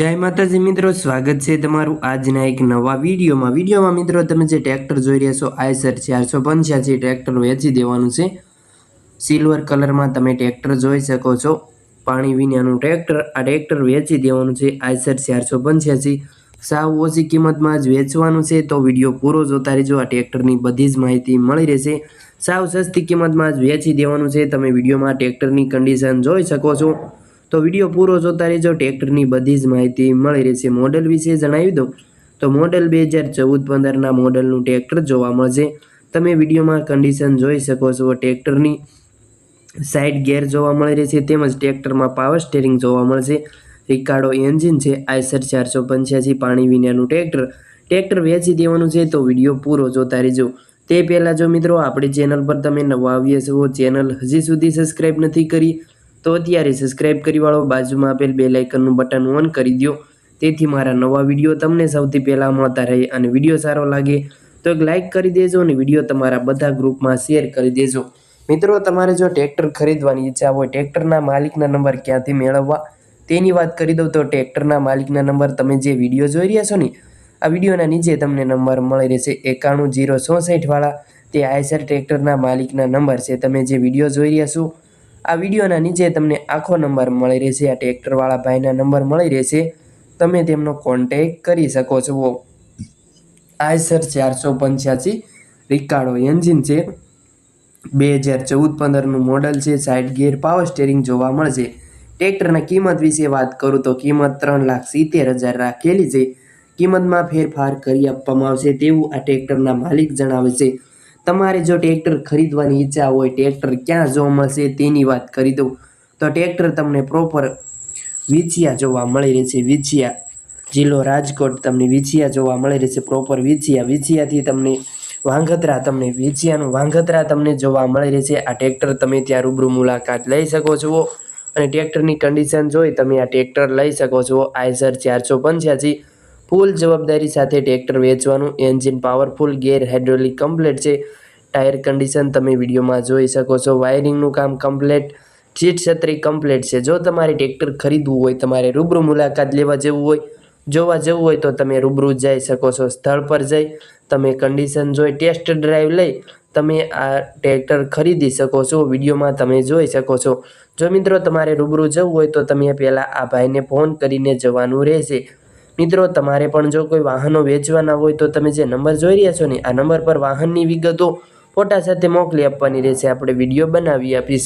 જય માતાજી મિત્રો, સ્વાગત છે તમારું આજના એક નવા વિડીયોમાં. વિડીયોમાં મિત્રો, તમે જે ટ્રેક્ટર જોઈ રહ્યા છો આયસર ચારસો પંચ્યાસી ટ્રેક્ટર વેચી દેવાનું છે. સિલ્વર કલરમાં તમે ટ્રેક્ટર જોઈ શકો છો. પાણી વિનાનું ટ્રેક્ટર, આ ટ્રેક્ટર વેચી દેવાનું છે આયસર ચારસો પંચ્યાસી. સાવ ઓછી કિંમતમાં જ વેચવાનું છે, તો વીડિયો પૂરો જોતા રહેજો. આ ટ્રેક્ટરની બધી જ માહિતી મળી રહેશે. સાવ સસ્તી કિંમતમાં જ વેચી દેવાનું છે. તમે વિડીયોમાં ટ્રેક્ટરની કન્ડિશન જોઈ શકો છો. તો વીડિયો પૂરો જોતા રહેજો. ટ્રેક્ટરની બધી જ માહિતી મળી રહેશે. મોડલ વિશે જણાવી દઉં. તો મોડલ બે હજાર ચૌદ પંદરના મોડલનું ટ્રેક્ટર જોવા મળશે. તમે વિડીયોમાં કન્ડિશન જોઈ શકો છો. ટ્રેક્ટરની સાઇડ ગેર જોવા મળી રહેશે. તેમજ ટ્રેક્ટરમાં પાવર સ્ટેરિંગ જોવા મળશે. રિકાર્ડો એન્જિન છે. આઈસર ચારસો પંચ્યાસી, પાણી વિનાનું ટ્રેક્ટર. ટ્રેક્ટર વેચી દેવાનું છે તો વીડિયો પૂરો જોતા રહેજો. તે પહેલાં જો મિત્રો, આપણી ચેનલ પર તમે નવા આવીએ છો ચેનલ હજી સુધી સબસ્ક્રાઈબ નથી કરી તો અત્યારે સબસ્ક્રાઈબ કરી વાળો, બાજુમાં આપેલ બે લાઇકનનું બટન ઓન કરી દો તેથી મારા નવા વીડિયો તમને સૌથી પહેલાં મળતા રહે અને વીડિયો સારો લાગે તો એક લાઇક કરી દેજો અને વીડિયો તમારા બધા ગ્રુપમાં શેર કરી દેજો. મિત્રો, તમારે જો ટ્રેક્ટર ખરીદવાની ઈચ્છા હોય ટ્રેક્ટરના માલિકના નંબર ક્યાંથી મેળવવા? તેની વાત કરી દઉં તો ટ્રેક્ટરના માલિકના નંબર તમે જે વીડિયો જોઈ રહ્યા છો ને, આ વિડીયોના નીચે તમને નંબર મળી રહેશે એકાણું જીરો ચોસઠવાળા તે આયસર ટ્રેક્ટરના માલિકના નંબર છે. તમે જે વીડિયો જોઈ રહ્યા છો આ વિડીયોના નીચે તમને આખો નંબર મળી રહેશે, આ ટ્રેક્ટરવાળા ભાઈના નંબર મળી રહેશે. તમે તેમનો કોન્ટેક કરી શકો છો. આયસર ચારસો પંચ્યાસી રિકાર્ડો એન્જિન છે. બે હજાર ચૌદ પંદરનું મોડલ છે. સાઇડ ગિયર પાવર સ્ટેરિંગ જોવા મળશે. ટ્રેક્ટરના કિંમત વિશે વાત કરું તો કિંમત ત્રણ લાખ સિત્તેર હજાર રાખેલી છે. કિંમતમાં ફેરફાર કરી આપવામાં આવશે તેવું આ ટ્રેક્ટરના માલિક જણાવે છે. તમારે જો ટ્રેક્ટર ખરીદવાની ઈચ્છા હોય, ટ્રેક્ટર ક્યાં જોવા મળશે તેની વાત કરી દઉં. તો ટ્રેક્ટર તમને પ્રોપર વિછિયા જોવા મળી રહેશે. વિછિયા જિલ્લો રાજકોટ તમને વિછિયા જોવા મળી રહેશે. પ્રોપર વિછિયા, વિછિયાથી તમને વાંગત્રા તમને, વિછિયાનું વાંગત્રા તમને જોવા મળી રહેશે. આ ટ્રેક્ટર તમે ત્યાં રૂબરૂ મુલાકાત લઈ શકો છો. અને ટ્રેક્ટરની કન્ડિશન જોઈ તમે આ ટ્રેક્ટર લઈ શકો છો. આઈસર ચારસો પંચ્યાસી ફૂલ જવાબદારી સાથે ટ્રેક્ટર વેચવાનું. Engine powerful, gear hydraulic, complete છે. ટાયર કન્ડિશન તમે વિડીયોમાં જોઈ શકો છો. વાયરિંગનું કામ કમ્પ્લેટ સીટ છત્રી કમ્પ્લેટ છે. જો તમારે ટ્રેક્ટર ખરીદવું હોય, તમારે રૂબરૂ મુલાકાત લેવા જવું હોય, જોવા જવું હોય, તો તમે રૂબરૂ જઈ શકો છો. સ્થળ પર જઈ તમે કન્ડિશન જોઈ, ટેસ્ટ ડ્રાઈવ લઈ તમે આ ટ્રેક્ટર ખરીદી શકો છો. વિડીયોમાં તમે જોઈ શકો છો. જો મિત્રો તમારે રૂબરૂ જવું હોય, તો તમે પહેલાં આ ભાઈને ફોન કરીને જવાનું રહેશે. મિત્રો, તમારે પણ જો કોઈ વાહનો વેચવાના હોય તો તમે જે નંબર જોઈ રહ્યા છો ને, આ નંબર પર વાહનની વિગતો ફોટા સાથે મોકલી આપવાની રહેશે. આપણે વીડિયો બનાવી આપીશું.